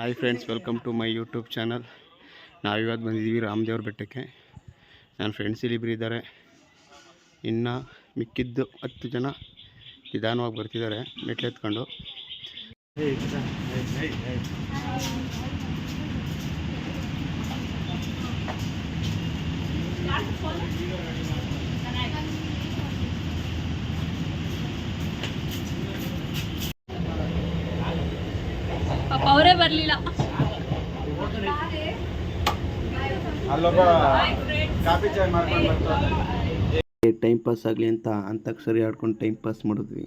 Hi friends welcome to my YouTube channel ನಾವಿವತ್ತು ಬಂದಿದ್ದೀವಿ ರಾಮದೇವ್ರ ಬೆಟ್ಟಕ್ಕೆ. ನನ್ನ ಫ್ರೆಂಡ್ಸ್ ಇಲ್ಲಿ ಇಬ್ಬರು ಇದ್ದಾರೆ. ಇನ್ನು ಮಿಕ್ಕಿದ್ದು ಹತ್ತು ಜನ ನಿಧಾನವಾಗಿ ಬರ್ತಿದ್ದಾರೆ ಮೆಟ್ಲೆತ್ಕೊಂಡು ಪಾಪ ಅವರೇ ಬರಲಿಲ್ಲ. ಅಲ್ಲೊಬ್ಬ ಕಾಫಿ ಚಾಯ್ ಮಾಡ್ಕೊಂಡು ಬರ್ತಾನೆ. ಟೈಮ್ ಪಾಸ್ ಆಗಲಿ ಅಂತ ಅಂತಾಕ್ಷರಿ ಆಡ್ಕೊಂಡು ಟೈಮ್ ಪಾಸ್ ಮಾಡಿದ್ವಿ.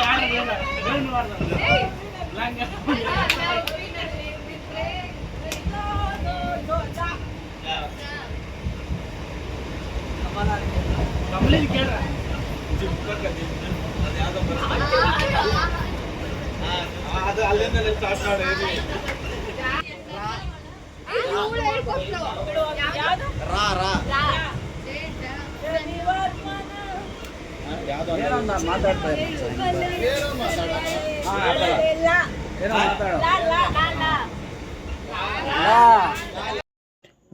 ಅದು ಅಲ್ಲಿಂದಲೇ ಸ್ಟಾರ್ಟ್ ಮಾಡಿ ರಾ ರಾ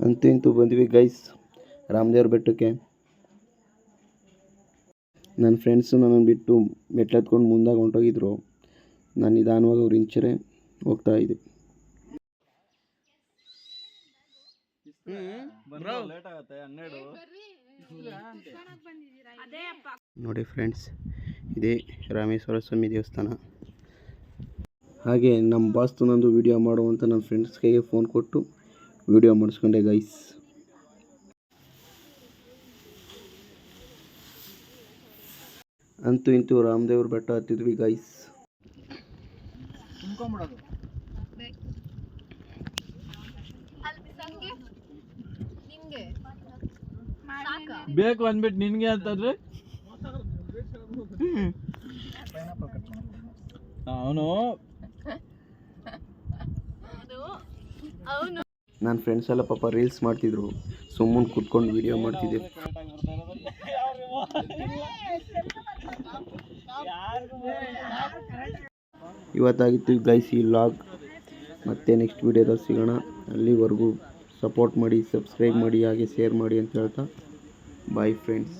ಅಂತೂ ಇಂತೂ ಬಂದ್ವಿ ಗೈಸ್ ರಾಮದೇವ್ರ ಬೆಟ್ಟಕ್ಕೆ. ನನ್ನ ಫ್ರೆಂಡ್ಸು ನನ್ನನ್ನು ಬಿಟ್ಟು ಮೆಟ್ಲತ್ಕೊಂಡು ಮುಂದಾಗ ಹೊಂಟೋಗಿದ್ರು. ನಾನು ನಿಧಾನವಾಗಿ ಅವ್ರು ಇಂಚರೆ ಹೋಗ್ತಾ ಇದ್ದೆ. ಲೇಟ್ ಆಗುತ್ತೆ ಹನ್ನೆರಡು. ನೋಡಿ ಫ್ರೆಂಡ್ಸ್ ಇದೇ ರಾಮೇಶ್ವರ ಸ್ವಾಮಿ ದೇವಸ್ಥಾನ. ಹಾಗೆ ನಮ್ಮ ಬಾಸ್ತು ನಂದು ವಿಡಿಯೋ ಮಾಡು ಅಂತ ನನ್ನ ಫ್ರೆಂಡ್ಸ್ ಕೈಗೆ ಫೋನ್ ಕೊಟ್ಟು ವಿಡಿಯೋ ಮಾಡಿಸ್ಕೊಂಡೆ ಗೈಸ್ ಅಂತೂ ಇಂತೂ ರಾಮದೇವ್ರ ಬೆಟ್ಟ ಹತ್ತಿದ್ವಿ ಗೈಸ್ ಬೇಕು ಅಂದ್ಬಿಟ್ಟು ನಿನ್ಗೆ ಅಂತಂದ್ರೆ ಅವನು ನನ್ನ ಫ್ರೆಂಡ್ಸ್ ಎಲ್ಲ ಪಾಪ ರೀಲ್ಸ್ ಮಾಡ್ತಿದ್ರು. ಸುಮ್ಮನೆ ಕುತ್ಕೊಂಡು ವಿಡಿಯೋ ಮಾಡ್ತಿದ್ದೆ. ಇವತ್ತಾಗಿತ್ತು ಗೈಸ್ ಈ ಲಾಗ್ ಮತ್ತೆ ನೆಕ್ಸ್ಟ್ ವಿಡಿಯೋದಲ್ಲಿ ಸಿಗೋಣ. ಅಲ್ಲಿವರೆಗೂ ಸಪೋರ್ಟ್ ಮಾಡಿ ಸಬ್ಸ್ಕ್ರೈಬ್ ಮಾಡಿ, ಹಾಗೆ ಶೇರ್ ಮಾಡಿ ಅಂತ ಹೇಳ್ತಾ. Bye friends